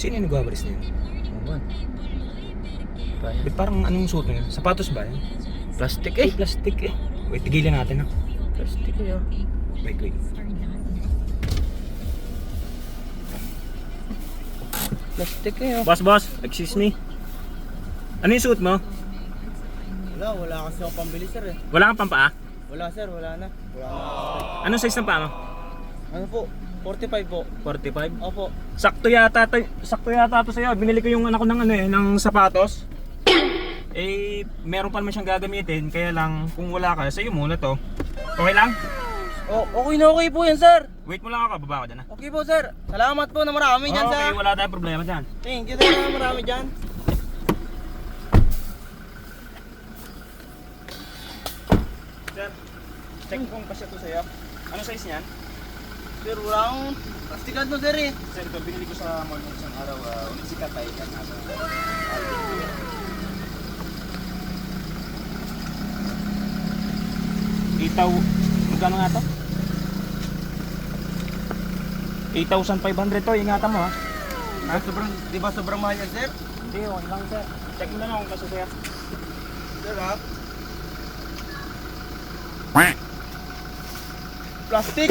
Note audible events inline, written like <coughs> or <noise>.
Sino yung nagwawalis na yun? Ewan. Ba't parang anong suot yun? Sapatos ba yun? Plastic Eh, eh. plastic eh. Wait, tigilan natin ah. Plastic eh. oh. Wait, wait. Plastic eh. oh. Boss, boss, excuse me. Ano yung suot mo? Wala, wala kasi akong pambili sir eh. Wala kang pampaa? Wala sir, wala na. Wala na. Anong size ng paa mo? Ano po? 45 po. 45? Opo. Sakto yata, tay- sakto yata to sa'yo. Binili ko yung anak ko ng ano eh, ng sapatos. <coughs> eh, meron pa naman siyang gagamitin. Kaya lang, kung wala ka, sa'yo muna to. Okay lang? Oh, okay na okay po yan sir. Wait mo lang ako, baba ko dyan. Okay po sir. Salamat po na marami dyan okay, sir. wala tayong problema dyan. Thank you sir na marami dyan. Sir, check kung kasi to sa'yo. Ano size niyan? Sir, wala akong plastikan to sir eh. Sir, ito binili ko sa mall ng isang araw. Uh, ulit si Katay. Yan, ano, Itaw, magkano nga to? 8,500 to, ingatan mo ha. Ah, sobrang, di ba sobrang mahal yan sir? Hindi, okay lang sir. Check mo na lang kung kasi sir. Sir ha? Plastic?